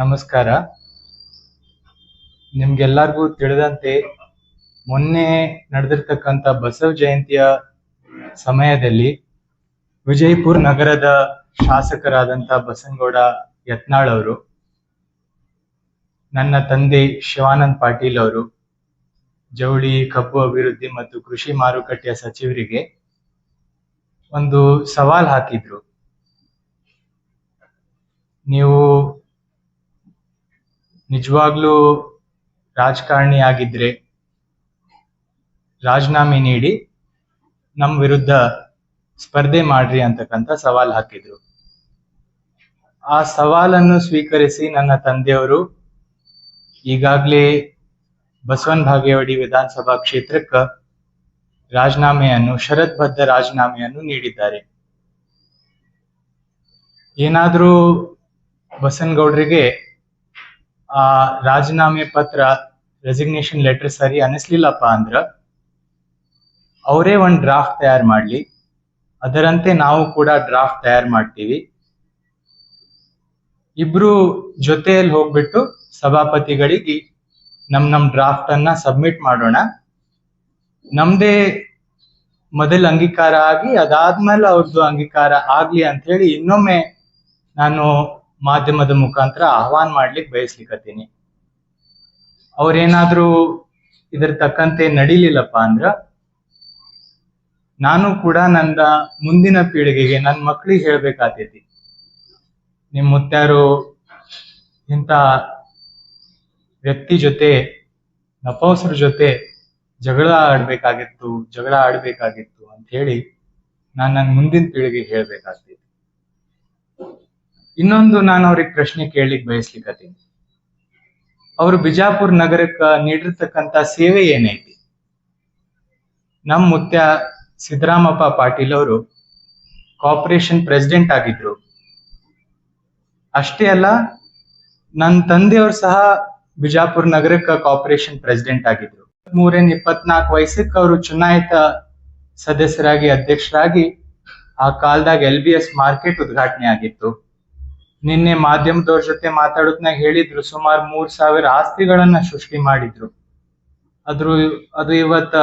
ನಮಸ್ಕಾರ. ನಿಮ್ಗೆಲ್ಲರಿಗೂ ತಿಳಿದಂತೆ ಮೊನ್ನೆ ನಡೆದಿರ್ತಕ್ಕಂಥ ಬಸವ ಜಯಂತಿಯ ಸಮಯದಲ್ಲಿ ವಿಜಯಪುರ ನಗರದ ಶಾಸಕರಾದಂಥ ಬಸನಗೌಡ ಯತ್ನಾಳ್ ಅವರು, ನನ್ನ ತಂದೆ ಶಿವಾನಂದ್ ಪಾಟೀಲ್ ಅವರು, ಜವಳಿ ಕಬ್ಬು ಅಭಿವೃದ್ಧಿ ಮತ್ತು ಕೃಷಿ ಮಾರುಕಟ್ಟೆಯ ಸಚಿವರಿಗೆ ಒಂದು ಸವಾಲ್ ಹಾಕಿದ್ರು. ನೀವು ನಿಜವಾಗ್ಲೂ ರಾಜಕಾರಣಿ ಆಗಿದ್ರೆ ರಾಜೀನಾಮೆ ನೀಡಿ ನಮ್ಮ ವಿರುದ್ಧ ಸ್ಪರ್ಧೆ ಮಾಡ್ರಿ ಅಂತಕ್ಕಂಥ ಸವಾಲ್ ಹಾಕಿದ್ರು. ಆ ಸವಾಲನ್ನು ಸ್ವೀಕರಿಸಿ ನನ್ನ ತಂದೆಯವರು ಈಗಾಗಲೇ ಬಸವನ್ ಭಾಗೇವಾಡಿ ವಿಧಾನಸಭಾ ಕ್ಷೇತ್ರಕ್ಕ ರಾಜೀನಾಮೆಯನ್ನು ಷರತ್ಬದ್ಧ ರಾಜೀನಾಮೆಯನ್ನು ನೀಡಿದ್ದಾರೆ. ಏನಾದ್ರೂ ಬಸನಗೌಡ್ರಿಗೆ ಆ ರಾಜೀನಾಮೆ ಪತ್ರ ರೆಸಿಗ್ನೇಷನ್ ಲೆಟರ್ ಸರಿ ಅನಿಸ್ಲಿಲ್ಲಪ್ಪ ಅಂದ್ರ ಅವರೇ ಒಂದು ಡ್ರಾಫ್ಟ್ ತಯಾರು ಮಾಡ್ಲಿ. ಅದರಂತೆ ನಾವು ಕೂಡ ಡ್ರಾಫ್ಟ್ ತಯಾರು ಮಾಡ್ತೀವಿ. ಇಬ್ರು ಜೊತೆಯಲ್ಲಿ ಹೋಗ್ಬಿಟ್ಟು ಸಭಾಪತಿಗಳಿಗೆ ನಮ್ ನಮ್ ಡ್ರಾಫ್ಟ್ ಅನ್ನ ಸಬ್ಮಿಟ್ ಮಾಡೋಣ. ನಮ್ದೇ ಮೊದಲ ಅಂಗೀಕಾರ ಆಗಿ ಅದಾದ್ಮೇಲೆ ಅವ್ರದ್ದು ಅಂಗೀಕಾರ ಆಗ್ಲಿ ಅಂತ ಹೇಳಿ ಇನ್ನೊಮ್ಮೆ ನಾನು ಮಾಧ್ಯಮದ ಮುಖಾಂತರ ಆಹ್ವಾನ ಮಾಡ್ಲಿಕ್ಕೆ ಬಯಸ್ಲಿಕ್ಕತ್ತೀನಿ ಅವ್ರೇನಾದ್ರೂ ಇದ್ರ ತಕ್ಕಂತೆ ನಡಿಲಿಲ್ಲಪ್ಪ ಅಂದ್ರ, ನಾನು ಕೂಡ ನನ್ನ ಮುಂದಿನ ಪೀಳಿಗೆಗೆ ನನ್ನ ಮಕ್ಳಿಗೆ ಹೇಳ್ಬೇಕಾಗ್ತೈತಿ. ನಿಮ್ ಮುತ್ಯಾರು ಇಂಥ ವ್ಯಕ್ತಿ ಜೊತೆ, ನಪೌಸರ ಜೊತೆ ಜಗಳ ಆಡ್ಬೇಕಾಗಿತ್ತು ಜಗಳ ಆಡ್ಬೇಕಾಗಿತ್ತು ಅಂತ ಹೇಳಿ ನಾನು ನನ್ನ ಮುಂದಿನ ಪೀಳಿಗೆಗೆ ಹೇಳ್ಬೇಕಾಗ್ತೈತಿ. ಇನ್ನೊಂದು ನಾನು ಅವ್ರಿಗೆ ಪ್ರಶ್ನೆ ಕೇಳಲಿಕ್ಕೆ ಬಯಸ್ಲಿಕ್ಕತ್ತೀನಿ ಅವರು ಬಿಜಾಪುರ್ ನಗರಕ್ಕೆ ನೀಡಿರ್ತಕ್ಕಂಥ ಸೇವೆ ಏನೈತಿ? ನಮ್ಮ ಮುತ್ಯ ಸಿದ್ದರಾಮಪ್ಪ ಪಾಟೀಲ್ ಅವರು ಕಾರ್ಪೊರೇಷನ್ ಪ್ರೆಸಿಡೆಂಟ್ ಆಗಿದ್ರು. ಅಷ್ಟೇ ಅಲ್ಲ ನನ್ನ ತಂದೆಯವರು ಸಹ ಬಿಜಾಪುರ್ ನಗರಕ್ಕೆ ಕಾರ್ಪೊರೇಷನ್ ಪ್ರೆಸಿಡೆಂಟ್ ಆಗಿದ್ರು. ಮೂರೇನ್ ಇಪ್ಪತ್ನಾಲ್ಕು ವಯಸ್ಸಕ್ಕೆ ಅವರು ಚುನಾಯಿತ ಸದಸ್ಯರಾಗಿ, ಅಧ್ಯಕ್ಷರಾಗಿ ಆ ಕಾಲದಾಗ ಎಲ್ ಬಿ ಎಸ್ ಮಾರ್ಕೆಟ್ ಉದ್ಘಾಟನೆ ಆಗಿತ್ತು. ನಿನ್ನೆ ಮಾಧ್ಯಮದವ್ರ ಜೊತೆ ಮಾತಾಡೋದ್ನಾಗ ಹೇಳಿದ್ರು, ಸುಮಾರು ಮೂರ್ ಸಾವಿರ ಆಸ್ತಿಗಳನ್ನ ಸೃಷ್ಟಿ ಮಾಡಿದ್ರು. ಅದ್ರ ಅದು ಇವತ್ತ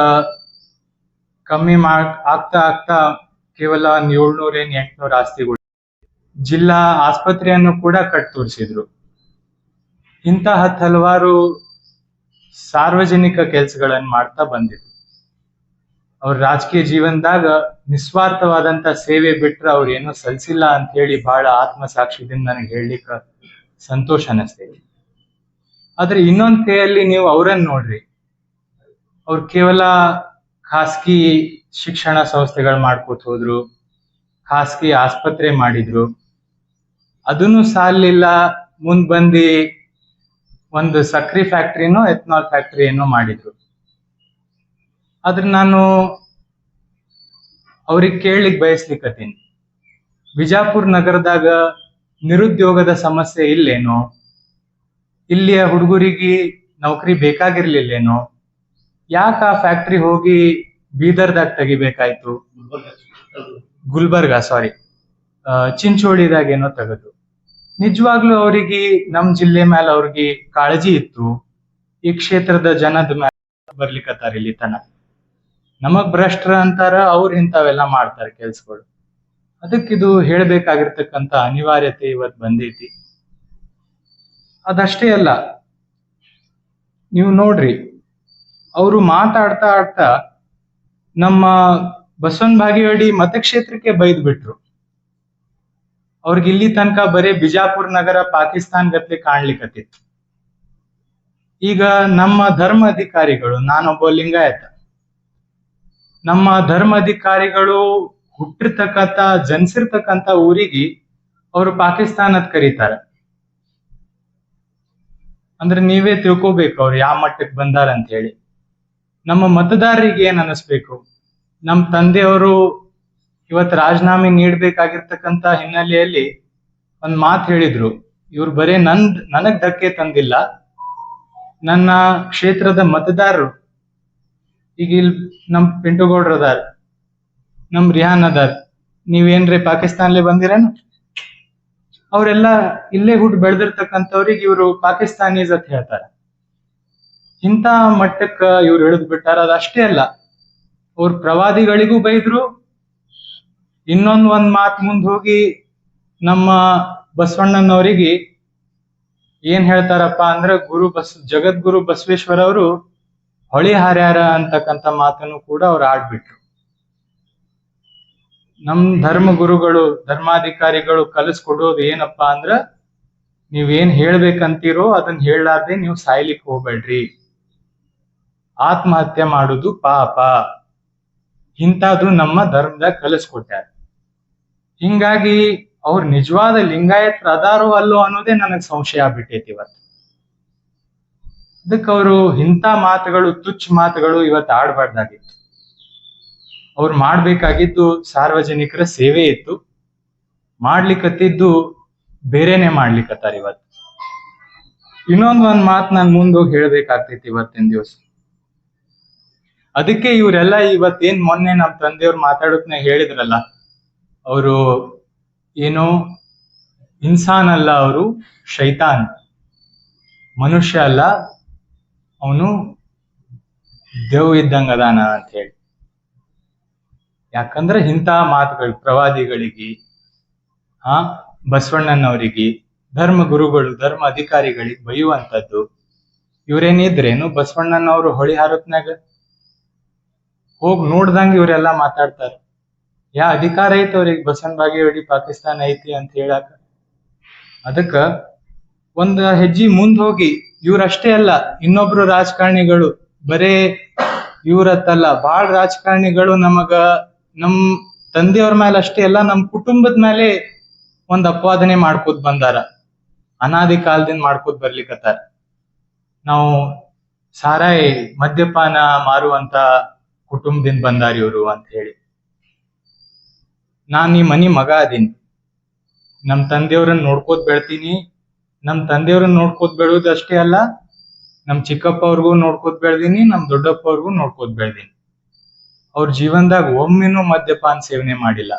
ಕಮ್ಮಿ ಮಾಡ್ ಆಗ್ತಾ ಆಗ್ತಾ ಕೇವಲ ಏಳ್ನೂರ ಏನ್ ಎಂಟ್ನೂರ ಆಸ್ತಿಗಳು. ಜಿಲ್ಲಾ ಆಸ್ಪತ್ರೆಯನ್ನು ಕೂಡ ಕಟ್ ತೋರಿಸಿದ್ರು ಇಂತಹ ಹಲವಾರು ಸಾರ್ವಜನಿಕ ಕೆಲಸಗಳನ್ನು ಮಾಡ್ತಾ ಬಂದಿದ್ರು. ಅವ್ರ ರಾಜಕೀಯ ಜೀವನದಾಗ ನಿಸ್ವಾರ್ಥವಾದಂತ ಸೇವೆ ಬಿಟ್ರ ಅವ್ರು ಏನೂ ಸಲ್ಸಿಲ್ಲ ಅಂತ ಹೇಳಿ ಬಹಳ ಆತ್ಮಸಾಕ್ಷಿದಿಂದ ನನಗೆ ಹೇಳಲಿಕ್ಕೆ ಸಂತೋಷ ಅನಿಸ್ತೈತಿ. ಆದ್ರೆ ಇನ್ನೊಂದ್ ಕೈಯಲ್ಲಿ ನೀವು ಅವ್ರನ್ನ ನೋಡ್ರಿ. ಅವ್ರು ಕೇವಲ ಖಾಸಗಿ ಶಿಕ್ಷಣ ಸಂಸ್ಥೆಗಳು ಮಾಡ್ಕೋತ ಹೋದ್ರು, ಖಾಸಗಿ ಆಸ್ಪತ್ರೆ ಮಾಡಿದ್ರು ಅದನ್ನು ಸಾಲಿಲ್ಲ, ಮುಂದ್ ಬಂದಿ ಒಂದು ಸಕ್ರಿ ಫ್ಯಾಕ್ಟ್ರಿನೋ, ಎಥನಾಲ್ ಫ್ಯಾಕ್ಟ್ರಿ ಮಾಡಿದ್ರು. ಆದ್ರೆ ನಾನು ಅವ್ರಿಗೆ ಕೇಳಲಿಕ್ಕೆ ಬಯಸ್ಲಿಕ್ಕತ್ತೀನಿ ಬಿಜಾಪುರ್ ನಗರದಾಗ ನಿರುದ್ಯೋಗದ ಸಮಸ್ಯೆ ಇಲ್ಲೇನೋ, ಇಲ್ಲಿಯ ಹುಡುಗರಿಗೆ ನೌಕರಿ ಬೇಕಾಗಿರ್ಲಿಲ್ಲೇನೋ, ಯಾಕೆ ಆ ಫ್ಯಾಕ್ಟ್ರಿ ಹೋಗಿ ಬೀದರ್ದಾಗ ತೆಗಿಬೇಕಾಯ್ತು? ಗುಲ್ಬರ್ಗ ಸಾರಿ ಚಿಂಚೋಳಿದಾಗ ಏನೋ ತೆಗೆದು. ನಿಜವಾಗ್ಲೂ ಅವರಿಗೆ ನಮ್ ಜಿಲ್ಲೆ ಮೇಲೆ ಅವ್ರಿಗೆ ಕಾಳಜಿ ಇತ್ತು. ಈ ಕ್ಷೇತ್ರದ ಜನದ ಮೇಲೆ ಬರ್ಲಿಕ್ಕತ್ತಾರ ಇಲ್ಲಿ ತನ ನಮಗ್ ಭ್ರಷ್ಟ್ರ ಅಂತಾರ, ಅವ್ರು ಇಂಥವೆಲ್ಲ ಮಾಡ್ತಾರೆ ಕೆಲ್ಸಗಳು. ಅದಕ್ಕಿದು ಹೇಳಬೇಕಾಗಿರ್ತಕ್ಕಂತ ಅನಿವಾರ್ಯತೆ ಇವತ್ ಬಂದೈತಿ. ಅದಷ್ಟೇ ಅಲ್ಲ, ನೀವು ನೋಡ್ರಿ, ಅವರು ಮಾತಾಡ್ತಾ ಆಡ್ತಾ ನಮ್ಮ ಬಸವನ್ ಬಾಗೇವಾಡಿ ಮತಕ್ಷೇತ್ರಕ್ಕೆ ಬೈದ್ ಬಿಟ್ರು ಅವ್ರಿಗೆ ಇಲ್ಲಿ ತನಕ ಬರೇ ಬಿಜಾಪುರ ನಗರ ಪಾಕಿಸ್ತಾನ್ ಗತ್ಲೆ ಕಾಣ್ಲಿಕ್ಕತ್ತಿತ್ತು ಈಗ ನಮ್ಮ ಧರ್ಮ ಅಧಿಕಾರಿಗಳು, ನಾನೊಬ್ಬ ಲಿಂಗಾಯತ ನಮ್ಮ ಧರ್ಮಾಧಿಕಾರಿಗಳು ಹುಟ್ಟಿರ್ತಕ್ಕಂತ ಜನಿಸಿರ್ತಕ್ಕಂತ ಊರಿಗೆ ಅವರು ಪಾಕಿಸ್ತಾನದ ಕರೀತಾರೆ. ಅಂದ್ರೆ ನೀವೇ ತಿಳ್ಕೋಬೇಕು ಅವ್ರು ಯಾವ ಮಟ್ಟಕ್ಕೆ ಬಂದಾರ ಅಂತ ಹೇಳಿ. ನಮ್ಮ ಮತದಾರರಿಗೆ ಏನ್ ಅನಿಸ್ಬೇಕು? ನಮ್ಮ ತಂದೆಯವರು ಇವತ್ತು ರಾಜೀನಾಮೆ ನೀಡಬೇಕಾಗಿರ್ತಕ್ಕಂತ ಹಿನ್ನೆಲೆಯಲ್ಲಿ ಒಂದ್ ಮಾತು ಹೇಳಿದ್ರು. ಇವ್ರು ಬರೇ ನಂದ್ ನನಗ್ ಧಕ್ಕೆ ತಂದಿಲ್ಲ. ನನ್ನ ಕ್ಷೇತ್ರದ ಮತದಾರರು ಈಗ ಇಲ್ಲಿ ನಮ್ ಪಿಂಟುಗೌಡ್ರು ಅದಾರ. ನಮ್ ರಿಹಾನ್ ಅದಾರ. ನೀವೇನ್ರಿ ಪಾಕಿಸ್ತಾನ್ಲೆ ಬಂದಿರೇನು? ಅವರೆಲ್ಲ ಇಲ್ಲೇ ಹುಟ್ಟು ಬೆಳೆದಿರ್ತಕ್ಕಂಥವ್ರಿಗೆ ಇವರು ಪಾಕಿಸ್ತಾನೀಸ್ ಅಂತ ಹೇಳ್ತಾರೆ. ಇಂಥ ಮಟ್ಟಕ್ಕ ಇವ್ರು ಇಳಿದು ಬಿಟ್ಟಾರ ಅದಷ್ಟೇ ಅಲ್ಲ. ಅವ್ರ ಪ್ರವಾದಿಗಳಿಗೂ ಬೈದ್ರು. ಇನ್ನೊಂದ್ ಒಂದ್ ಮಾತ್ ಮುಂದ್ ಹೋಗಿ ನಮ್ಮ ಬಸವಣ್ಣನವರಿಗೆ ಏನ್ ಹೇಳ್ತಾರಪ್ಪ ಅಂದ್ರೆ ಗುರು ಬಸ್ ಜಗದ್ಗುರು ಬಸವೇಶ್ವರ ಅವರು ಹೊಳಿ ಹಾರ್ಯಾರ ಅಂತಕ್ಕಂಥ ಮಾತನ್ನು ಕೂಡ ಅವ್ರು ಆಡ್ಬಿಟ್ರು. ನಮ್ ಧರ್ಮ ಗುರುಗಳು, ಧರ್ಮಾಧಿಕಾರಿಗಳು ಕಲಿಸ್ಕೊಡೋದು ಏನಪ್ಪಾ ಅಂದ್ರ, ನೀವೇನ್ ಹೇಳ್ಬೇಕಂತೀರೋ ಅದನ್ನ ಹೇಳಲಾರ್ದೆ ನೀವು ಸಾಯ್ಲಿಕ್ಕೆ ಹೋಗ್ಬೇಡ್ರಿ. ಆತ್ಮಹತ್ಯೆ ಮಾಡುದು ಪಾಪ. ಇಂತಾದ್ರೂ ನಮ್ಮ ಧರ್ಮದಾಗ ಕಲಿಸ್ಕೊಟ್ಟಾರ ಹಿಂಗಾಗಿ ಅವ್ರ ನಿಜವಾದ ಲಿಂಗಾಯತ್ ಅದಾರೋ ಅಲ್ಲೋ ಅನ್ನೋದೇ ನನಗ್ ಸಂಶಯ ಆಗ್ಬಿಟ್ಟೈತಿ ಇವತ್ತು. ಅದಕ್ಕೆ ಅವರು ಇಂಥ ಮಾತುಗಳು, ತುಚ್ಛ ಮಾತುಗಳು ಇವತ್ತು ಆಡಬಾರ್ದಾಗಿತ್ತು ಅವ್ರು ಮಾಡ್ಬೇಕಾಗಿದ್ದು ಸಾರ್ವಜನಿಕರ ಸೇವೆ ಇತ್ತು. ಮಾಡ್ಲಿಕ್ಕತ್ತಿದ್ದು ಬೇರೆನೆ ಮಾಡ್ಲಿಕ್ಕತ್ತಾರ ಇವತ್ತು. ಇನ್ನೊಂದು ಒಂದ್ ಮಾತು ನಾನು ಮುಂದೋಗಿ ಹೇಳ್ಬೇಕಾಗ್ತೈತಿ ಇವತ್ತಿನ ದಿವಸ. ಅದಕ್ಕೆ ಇವರೆಲ್ಲ ಇವತ್ತೇನ್ ಮೊನ್ನೆ ನಮ್ ತಂದೆಯವ್ರು ಮಾತಾಡೋದ್ನ ಹೇಳಿದ್ರಲ್ಲ, ಅವರು ಏನು, ಇನ್ಸಾನ್ ಅಲ್ಲ ಅವರು ಶೈತಾನ್. ಮನುಷ್ಯ ಅಲ್ಲ ಅವನು ದೇವ್ ಇದ್ದಂಗ ಅದಾನ ಅಂತ ಹೇಳಿ. ಯಾಕಂದ್ರೆ ಇಂಥ ಮಾತುಗಳು ಪ್ರವಾದಿಗಳಿಗೆ, ಆ, ಬಸವಣ್ಣನವರಿಗೆ, ಧರ್ಮ ಗುರುಗಳು, ಧರ್ಮ ಅಧಿಕಾರಿಗಳಿಗೆ ಬೈಯುವಂಥದ್ದು. ಇವರೇನಿದ್ರೇನು ಬಸವಣ್ಣನವರು ಹೊಳಿ ಹಾರತ್ನಾಗ ಹೋಗಿ ನೋಡ್ದಂಗೆ ಇವರೆಲ್ಲ ಮಾತಾಡ್ತಾರ. ಯಾ ಅಧಿಕಾರ ಐತಿ ಅವ್ರಿಗೆ? ಬಸವನ್ ಬಾಗೇವಾಡಿ ಪಾಕಿಸ್ತಾನ ಐತಿ ಅಂತ ಹೇಳಾಕ. ಅದಕ್ಕ ಒಂದ್ ಹೆಜ್ಜಿ ಮುಂದ್ ಹೋಗಿ ಇವ್ರಷ್ಟೇ ಅಲ್ಲ, ಇನ್ನೊಬ್ರು ರಾಜಕಾರಣಿಗಳು, ಬರೇ ಇವ್ರತ್ತಲ್ಲ ಬಾಳ್ ರಾಜಕಾರಣಿಗಳು ನಮಗ ನಮ್ ತಂದೆಯವ್ರ ಮೇಲೆ ಅಷ್ಟೇ ಅಲ್ಲ, ನಮ್ ಕುಟುಂಬದ ಮೇಲೆ ಒಂದ್ ಅಪವಾದನೆ ಮಾಡ್ಕೋತ್ ಬಂದಾರ. ಅನಾದಿ ಕಾಲದಿಂದ ಮಾಡ್ಕೋತ್ ಬರ್ಲಿಕ್ಕತ್ತಾರ ನಾವು ಸಾರಾಯಿ ಮದ್ಯಪಾನ ಮಾರುವಂತ ಕುಟುಂಬದಿಂದ ಬಂದಾರ ಇವ್ರು ಅಂತ ಹೇಳಿ. ನಾನ್ ಈ ಮನಿ ಮಗ ಅದೀನಿ. ನಮ್ ತಂದೆಯವ್ರನ್ನ ನೋಡ್ಕೋತ ಬೆಳ್ತೀನಿ. ನಮ್ ತಂದೆಯವ್ರನ್ನ ನೋಡ್ಕೋತ ಬೆಳೆಯೋದು ಅಷ್ಟೇ ಅಲ್ಲ, ನಮ್ ಚಿಕ್ಕಪ್ಪ ಅವ್ರಿಗೂ ನೋಡ್ಕೋತ ಬೆಳ್ದೀನಿ, ನಮ್ ದೊಡ್ಡಪ್ಪ ಅವ್ರಿಗೂ ನೋಡ್ಕೋತ ಬೆಳ್ದೀನಿ. ಅವ್ರ ಜೀವನದಾಗ ಒಮ್ಮೆನೂ ಮದ್ಯಪಾನ ಸೇವನೆ ಮಾಡಿಲ್ಲ.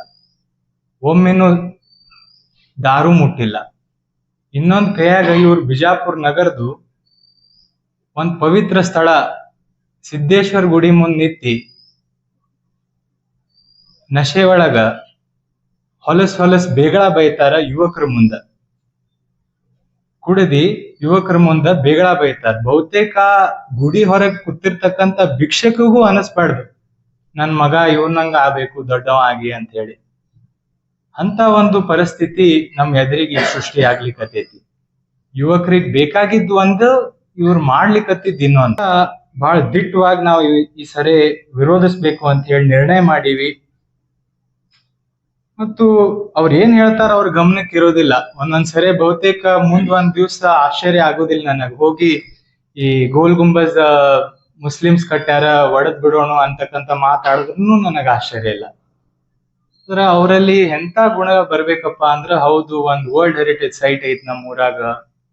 ಒಮ್ಮೆನೂ ದಾರು ಮುಟ್ಟಿಲ್ಲ. ಇನ್ನೊಂದ್ ಕೈಯಾಗ ಇವ್ರು ಬಿಜಾಪುರ್ ನಗರದು ಒಂದ್ ಪವಿತ್ರ ಸ್ಥಳ, ಸಿದ್ದೇಶ್ವರ ಗುಡಿ ಮುಂದ್ ನಿತ್ತಿ ನಶೆ ಒಳಗ ಹೊಲಸ್ ಹೊಲಸ್ ಬೇಗಳ ಬೈತಾರ ಯುವಕರ ಮುಂದ. ಕುಡಿದಿ ಯುವಕರ ಮುಂದ ಬೇಗಳ ಬೈತಾರ. ಬಹುತೇಕ ಗುಡಿ ಹೊರಗ್ ಕೂತಿರ್ತಕ್ಕಂತ ಭಿಕ್ಷಕಿಗೂ ಅನಸ್ಬಾರ್ದು. ನನ್ ಮಗ ಇವನಂಗ ಆಗ್ಬೇಕು, ದೊಡ್ಡವ ಆಗಿ ಅಂತ ಹೇಳಿ ಅಂತ ಒಂದು ಪರಿಸ್ಥಿತಿ ನಮ್ ಎದುರಿಗೆ ಸೃಷ್ಟಿ ಆಗ್ಲಿಕ್ಕತ್ತೈತಿ ಯುವಕರಿಗೆ ಬೇಕಾಗಿದ್ದು ಒಂದು, ಇವ್ರು ಮಾಡ್ಲಿಕ್ಕತ್ತಿದ್ ಇನ್ನೊಂದು. ಬಹಳ ದಿಟ್ಟವಾಗಿ ನಾವು ಈ ಸರಿ ವಿರೋಧಿಸ್ಬೇಕು ಅಂತ ಹೇಳಿ ನಿರ್ಣಯ ಮಾಡೀವಿ. ಮತ್ತು ಅವ್ರ ಏನ್ ಹೇಳ್ತಾರ ಅವ್ರ ಗಮನಕ್ಕೆ ಇರೋದಿಲ್ಲ. ಒಂದೊಂದ್ಸರಿ ಬಹುತೇಕ ಮುಂದ್ ಒಂದ್ ದಿವ್ಸ ಆಶ್ಚರ್ಯ ಆಗೋದಿಲ್ಲ ನನಗ್. ಹೋಗಿ ಈ ಗೋಲ್ ಗುಂಬಜ್ ಮುಸ್ಲಿಮ್ಸ್ ಕಟ್ಟ್ಯಾರ ಒಡದ್ ಬಿಡೋಣ ಅಂತಕ್ಕಂತ ಮಾತಾಡಿದ್ರು ನನಗ್ ಆಶ್ಚರ್ಯ ಇಲ್ಲ. ಅವರಲ್ಲಿ ಎಂತ ಗುಣ ಬರ್ಬೇಕಪ್ಪ ಅಂದ್ರ ಹೌದು, ಒಂದ್ ವರ್ಲ್ಡ್ ಹೆರಿಟೇಜ್ ಸೈಟ್ ಐತ್ ನಮ್ಮ ಊರಾಗ.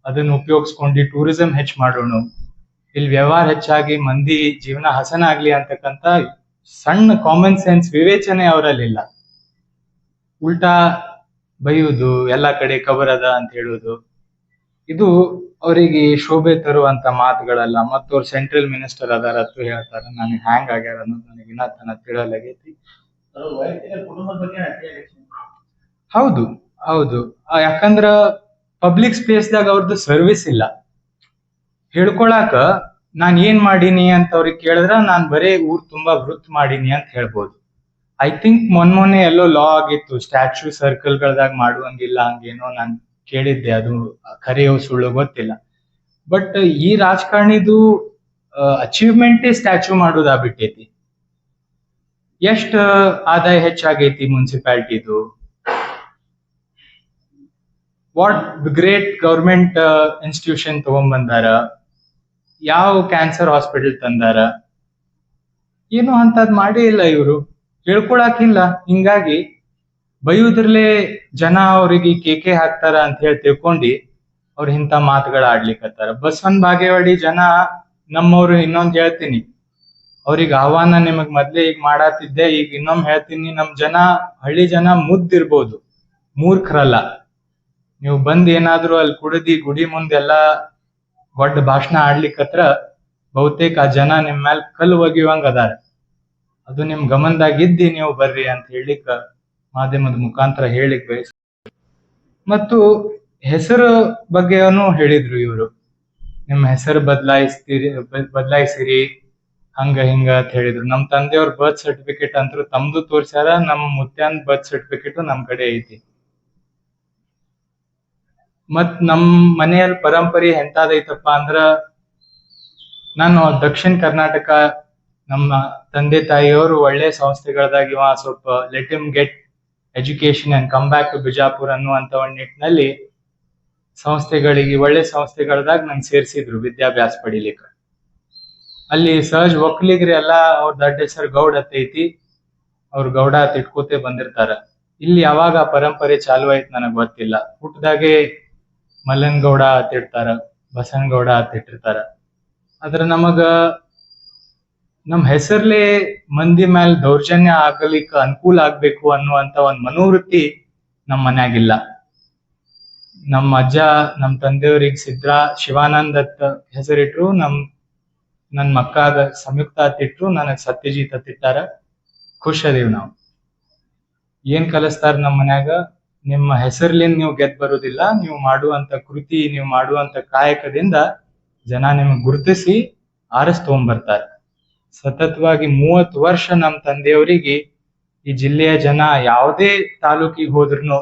ಅದನ್ನ ಉಪಯೋಗಿಸ್ಕೊಂಡು ಟೂರಿಸಂ ಹೆಚ್ಚು ಮಾಡೋಣ. ಇಲ್ಲಿ ವ್ಯವಹಾರ ಹೆಚ್ಚಾಗಿ, ಮಂದಿ ಜೀವನ ಹಸನ ಆಗ್ಲಿ ಅಂತಕ್ಕಂತ ಸಣ್ಣ ಕಾಮನ್ ಸೆನ್ಸ್ ವಿವೇಚನೆ ಅವರಲ್ಲಿ ಇಲ್ಲ ಉಲ್ಟಾ ಬೈಯುವುದು, ಎಲ್ಲ ಕಡೆ ಕಬರ್ ಅದ ಅಂತ ಹೇಳುವುದು. ಇದು ಅವರಿಗೆ ಶೋಭೆ ತರುವಂತ ಮಾತುಗಳಲ್ಲ. ಮತ್ತು ಅವ್ರು ಸೆಂಟ್ರಲ್ ಮಿನಿಸ್ಟರ್ ಅದರ ಅಂತ ಹೇಳ್ತಾರ. ನನಗೆ ಹ್ಯಾಂಗ್ ಆಗ್ಯಾರ ಅನ್ನೋದು ನನಗೆ ಇನ್ನ ತನ ತಿಳಿಯಲಾಗೈತಿ ಹೌದು. ಹೌದು ಯಾಕಂದ್ರ ಪಬ್ಲಿಕ್ ಸ್ಪೇಸ್ದಾಗ ಅವ್ರದ್ದು ಸರ್ವಿಸ್ ಇಲ್ಲ. ಹೇಳ್ಕೊಳಕ ನಾನ್ ಏನ್ ಮಾಡೀನಿ ಅಂತ ಅವ್ರಿಗೆ ಕೇಳಿದ್ರ ನಾನ್ ಬರೇ ಊರ್ ತುಂಬಾ ವೃತ್ ಮಾಡೀನಿ ಅಂತ ಹೇಳ್ಬೋದು. ಐ ಥಿಂಕ್ ಮೊನ್ ಮೊನ್ನೆ ಎಲ್ಲೋ ಲಾ ಆಗಿತ್ತು. ಸ್ಟ್ಯಾಚ್ಯೂ ಸರ್ಕಲ್ಗಳದಾಗ ಮಾಡುವಂಗಿಲ್ಲ, ಹಂಗೇನೋ ನಾನ್ ಕೇಳಿದ್ದೆ. ಅದು ಖರೆಯೋ ಸುಳ್ಳು ಗೊತ್ತಿಲ್ಲ. ಬಟ್ ಈ ರಾಜಕಾರಣಿದು ಅಚೀವ್ಮೆಂಟೇ ಸ್ಟ್ಯಾಚ್ಯೂ ಮಾಡೋದಾಗ್ಬಿಟ್ಟೈತಿ. ಎಷ್ಟ್ ಆದಾಯ ಹೆಚ್ಚಾಗೈತಿ ಮುನ್ಸಿಪಾಲಿಟಿದು ವಾಟ್ ಗ್ರೇಟ್ ಗೌರ್ಮೆಂಟ್ ಇನ್ಸ್ಟಿಟ್ಯೂಷನ್ ತಗೊಂಡ್ಬಂದಾರ ಯಾವ ಕ್ಯಾನ್ಸರ್ ಹಾಸ್ಪಿಟಲ್ ತಂದಾರ? ಏನೋ ಅಂತದ್ ಮಾಡೇ ಇಲ್ಲ ಇವರು. ಹೇಳ್ಕೊಳಕಿಲ್ಲ ಹಿಂಗಾಗಿ ಬೈಯುದ್ರಲ್ಲೇ ಜನ ಅವರಿಗೆ ಕೇಕೆ ಹಾಕ್ತಾರ ಅಂತ ಹೇಳಿ ತಿಳ್ಕೊಂಡಿ ಅವ್ರ ಇಂಥ ಮಾತುಗಳ ಆಡ್ಲಿಕ್ಕತ್ತಾರ ಬಸವನ್ ಬಾಗೇವಾಡಿ ಜನ ನಮ್ಮವ್ರು ಇನ್ನೊಂದ್ ಹೇಳ್ತೀನಿ. ಅವ್ರಿಗೆ ಆಹ್ವಾನ ನಿಮಗ್ ಮೊದ್ಲೇ ಈಗ ಮಾಡತ್ತಿದ್ದೆ ಈಗ ಇನ್ನೊಮ್ಮೆ ಹೇಳ್ತೀನಿ. ನಮ್ ಜನ, ಹಳ್ಳಿ ಜನ ಮುದ್ದಿರ್ಬೋದು. ಮೂರ್ಖರಲ್ಲ. ನೀವು ಬಂದ್ ಏನಾದ್ರು ಅಲ್ಲಿ ಕುಡಿದಿ ಗುಡಿ ಮುಂದೆಲ್ಲಾ ದೊಡ್ಡ ಭಾಷಣ ಆಡ್ಲಿಕ್ಕತ್ರ ಬಹುತೇಕ ಜನ ನಿಮ್ ಮ್ಯಾಲ್ ಕಲ್ಲು ಒಗಿಯುವಂಗ ಅದಾರ. ಅದು ನಿಮ್ ಗಮನದಾಗ ಇದ್ದಿ ನೀವು ಬರ್ರಿ ಅಂತ ಹೇಳಿಕ ಮಾಧ್ಯಮದ ಮುಖಾಂತರ ಹೇಳಿಕ್ ಬಯಸ್ ಮತ್ತು ಹೆಸರು ಬಗ್ಗೆನು ಹೇಳಿದ್ರು ಇವರು. ನಿಮ್ಮ ಹೆಸರು ಬದಲಾಯಿಸ್ತೀರಿ ಬದಲಾಯಿಸಿರಿ, ಹಂಗ ಹಿಂಗ ಅಂತ ಹೇಳಿದ್ರು. ನಮ್ ತಂದೆಯವ್ರ ಬರ್ತ್ ಸರ್ಟಿಫಿಕೇಟ್ ಅಂತೂ ತಮ್ದು ತೋರ್ಸ್ಯಾರ, ನಮ್ಮ ಮುತ್ಯಾನ್ ಬರ್ತ್ ಸರ್ಟಿಫಿಕೇಟ್ ನಮ್ ಕಡೆ ಐತಿ. ಮತ್ ನಮ್ ಮನೆಯಲ್ಲಿ ಪರಂಪರೆ ಎಂತಾದೈತಪ್ಪ ಅಂದ್ರ, ನಾನು ದಕ್ಷಿಣ ಕರ್ನಾಟಕ ನಮ್ಮ ತಂದೆ ತಾಯಿಯವರು ಒಳ್ಳೆ ಸಂಸ್ಥೆಗಳದಾಗ ಇವ ಸ್ವಲ್ಪ let him get education and come back to Bijapur ಅನ್ನುವಂತ ಒಂದ್ ನಿಟ್ಟಿನಲ್ಲಿ ಸಂಸ್ಥೆಗಳಿಗೆ, ಒಳ್ಳೆ ಸಂಸ್ಥೆಗಳದಾಗ ನಂಗೆ ಸೇರಿಸಿದ್ರು ವಿದ್ಯಾಭ್ಯಾಸ ಪಡಿಲಿಕ್ಕೆ. ಅಲ್ಲಿ ಸಹಜ ಒಕ್ಕಲಿಗರಿ ಎಲ್ಲ ಅವ್ರ ದೊಡ್ಡ ಹೆಸರು ಗೌಡ ಐತಿ, ಅವ್ರ ಗೌಡ ತಿಟ್ಕೋತೆ ಬಂದಿರ್ತಾರ. ಇಲ್ಲಿ ಯಾವಾಗ ಪರಂಪರೆ ಚಾಲು ಆಯ್ತು ನನಗ್ ಗೊತ್ತಿಲ್ಲ. ಹುಟ್ಟದಾಗೆ ಮಲ್ಲನ್ ಗೌಡ ಅಂತ ಇಡ್ತಾರ, ಬಸನ್ ಗೌಡ ಅಂತ ಇಟ್ಟಿರ್ತಾರ. ಆದ್ರ ನಮಗ ನಮ್ ಹೆಸರ್ಲೆ ಮಂದಿ ಮ್ಯಾಲ್ ದೌರ್ಜನ್ಯ ಆಗಲಿಕ್ಕೆ ಅನುಕೂಲ ಆಗ್ಬೇಕು ಅನ್ನುವಂತ ಒಂದ್ ಮನೋವೃತ್ತಿ ನಮ್ ಮನ್ಯಾಗಿಲ್ಲ. ನಮ್ಮ ಅಜ್ಜ, ನಮ್ ತಂದೆಯವ್ರಿಗೆ ಸಿದ್ರ, ಶಿವಾನಂದ್ ಅತ್ತ ಹೆಸರಿಟ್ರು, ನಮ್, ನನ್ ಮಕ್ಕಾಗ ಸಂಯುಕ್ತ ಅತ್ತಿಟ್ರು ನನಗ್ ಸತ್ಯಜೀತ್ ಅತ್ತಿಟ್ಟಾರ ಖುಷ್ ಅದೀವ್ ನಾವು. ಏನ್ ಕಲಿಸ್ತಾರ ನಮ್ ಮನ್ಯಾಗ? ನಿಮ್ಮ ಹೆಸರ್ಲಿಂದ ನೀವು ಗೆದ್ ಬರುದಿಲ್ಲ, ನೀವು ಮಾಡುವಂತ ಕೃತಿ, ನೀವು ಮಾಡುವಂತ ಕಾಯಕದಿಂದ ಜನ ನಿಮ್ಗೆ ಗುರುತಿಸಿ ಆರಿಸ್ ತಗೊಂಡ್ಬರ್ತಾರ ಸತತವಾಗಿ ಮೂವತ್ತು ವರ್ಷ ನಮ್ಮ ತಂದೆಯವರಿಗೆ ಈ ಜಿಲ್ಲೆಯ ಜನ ಯಾವುದೇ ತಾಲೂಕಿಗೆ ಹೋದ್ರು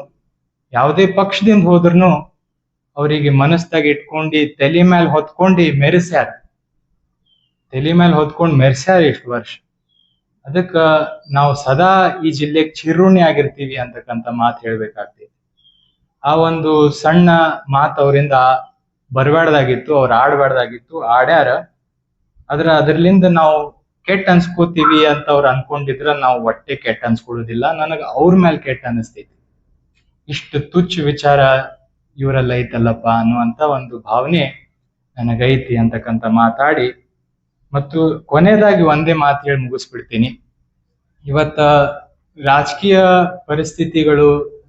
ಯಾವುದೇ ಪಕ್ಷದಿಂದ ಹೋದ್ರು ಅವರಿಗೆ ಮನಸ್ದಾಗ ಇಟ್ಕೊಂಡು ತಲೆ ಮೇಲೆ ಹೊತ್ಕೊಂಡು ಮೆರೆಸ್ಯಾರ. ತಲೆ ಮೇಲೆ ಹೊತ್ಕೊಂಡು ಮೆರೆಸ್ಯಾರ ಇಷ್ಟು ವರ್ಷ. ಅದಕ್ಕ ನಾವು ಸದಾ ಈ ಜಿಲ್ಲೆಗೆ ಚಿರುಣಿ ಆಗಿರ್ತೀವಿ ಅಂತಕ್ಕಂಥ ಮಾತು ಹೇಳ್ಬೇಕಾಗ್ತೈತಿ. ಆ ಒಂದು ಸಣ್ಣ ಮಾತು ಅವರಿಂದ ಬರಬಾರ್ದಾಗಿತ್ತು ಅವ್ರು ಆಡಬಾರ್ದಾಗಿತ್ತು, ಆಡ್ಯಾರ. ಆದ್ರೆ ಅದರ್ಲಿಂದ ನಾವು ಕೆಟ್ಟ ಅನ್ಸ್ಕೋತೀವಿ ಅಂತ ಅವ್ರು ಅನ್ಕೊಂಡಿದ್ರ ನಾವು ಹೊಟ್ಟೆ ಕೆಟ್ಟ ಅನ್ಸ್ಕೊಳ್ಳೋದಿಲ್ಲ. ನನಗ ಅವ್ರ ಮೇಲೆ ಕೆಟ್ಟ ಅನಿಸ್ತೈತಿ. ಇಷ್ಟು ತುಚ್ಚ ವಿಚಾರ ಇವರೆಲ್ಲ ಐತಲ್ಲಪ್ಪ ಅನ್ನುವಂತ ಒಂದು ಭಾವನೆ ನನಗೈತಿ ಅಂತಕ್ಕಂತ ಮಾತಾಡಿ. ಮತ್ತು ಕೊನೆಯದಾಗಿ ಒಂದೇ ಮಾತು ಹೇಳಿ ಮುಗಿಸ್ಬಿಡ್ತೀನಿ. ಇವತ್ತ ರಾಜಕೀಯ ಪರಿಸ್ಥಿತಿಗಳು,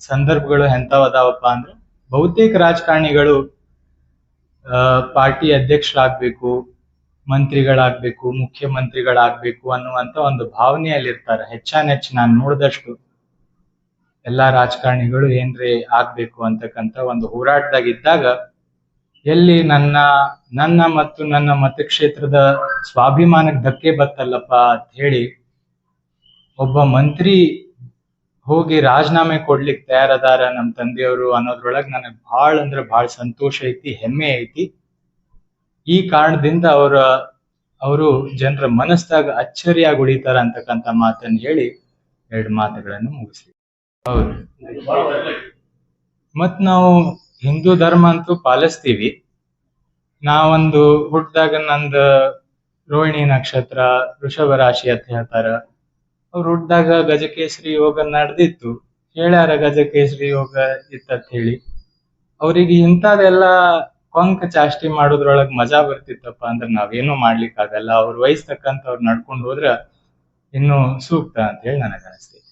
ಸಂದರ್ಭಗಳು ಎಂಥವ್ ಅದಾವಪ್ಪ ಅಂದ್ರೆ ಬಹುತೇಕ ರಾಜಕಾರಣಿಗಳು ಪಾರ್ಟಿ ಅಧ್ಯಕ್ಷರಾಗ್ಬೇಕು ಮಂತ್ರಿಗಳಾಗ್ಬೇಕು, ಮುಖ್ಯಮಂತ್ರಿಗಳಾಗ್ಬೇಕು ಅನ್ನುವಂತ ಒಂದು ಭಾವನೆಯಲ್ಲಿ ಇರ್ತಾರೆ ಹೆಚ್ಚಾನೆಚ್ಚು ನಾನು ನೋಡಿದಷ್ಟು ಎಲ್ಲಾ ರಾಜಕಾರಣಿಗಳು ಏನ್ರೇ ಆಗ್ಬೇಕು ಅಂತಕ್ಕಂತ ಒಂದು ಹೋರಾಟದಾಗ ಇದ್ದಾಗ ಎಲ್ಲಿ ನನ್ನ ನನ್ನ ಮತ್ತು ನನ್ನ ಮತಕ್ಷೇತ್ರದ ಸ್ವಾಭಿಮಾನಕ್ಕೆ ಧಕ್ಕೆ ಬತ್ತಲ್ಲಪ್ಪ ಅಂತ ಹೇಳಿ ಒಬ್ಬ ಮಂತ್ರಿ ಹೋಗಿ ರಾಜೀನಾಮೆ ಕೊಡ್ಲಿಕ್ಕೆ ತಯಾರದಾರ ನಮ್ಮ ತಂದೆಯವರು ಅನ್ನೋದ್ರೊಳಗ್ ನನಗೆ ಭಾಳ ಅಂದ್ರೆ ಭಾಳ ಸಂತೋಷ ಐತಿ, ಹೆಮ್ಮೆ ಐತಿ. ಈ ಕಾರಣದಿಂದ ಅವರ, ಅವರು ಜನರ ಮನಸ್ಸಾಗ ಅಚ್ಚರಿಯಾಗಿ ಉಳಿತಾರ ಅಂತಕ್ಕಂತ ಮಾತನ್ನ ಹೇಳಿ ಎರಡು ಮಾತುಗಳನ್ನು ಮುಗಿಸಿ ಹೌದು. ಮತ್ ನಾವು ಹಿಂದೂ ಧರ್ಮ ಅಂತೂ ಪಾಲಿಸ್ತೀವಿ. ನಾವೊಂದು ಹುಟ್ಟಿದಾಗ ನಂದ ರೋಹಿಣಿ ನಕ್ಷತ್ರ, ವೃಷಭ ರಾಶಿ ಅಂತ ಹೇಳ್ತಾರ. ಅವ್ರು ಹುಟ್ಟಿದಾಗ ಗಜಕೇಸರಿ ಯೋಗ ನಡೆದಿತ್ತು. ಹೇಳ್ಯಾರ ಗಜಕೇಸರಿ ಯೋಗ ಇತ್ತಂತ ಹೇಳಿ. ಅವ್ರಿಗೆ ಇಂಥದೆಲ್ಲ ಕೊಂಕ ಚಾಷ್ಟಿ ಮಾಡೋದ್ರೊಳಗ್ ಮಜಾ ಬರ್ತಿತ್ತಪ್ಪ ಅಂದ್ರೆ ನಾವೇನು ಮಾಡ್ಲಿಕ್ ಆಗಲ್ಲ ಅವ್ರ ವಯಸ್ಸು ತಕ್ಕಂತ ಅವ್ರು ನಡ್ಕೊಂಡು ಹೋದ್ರ ಇನ್ನು ಸೂಕ್ತ ಅಂತ ಹೇಳಿ ನನಗ ಅನಿಸ್ತೈತಿ.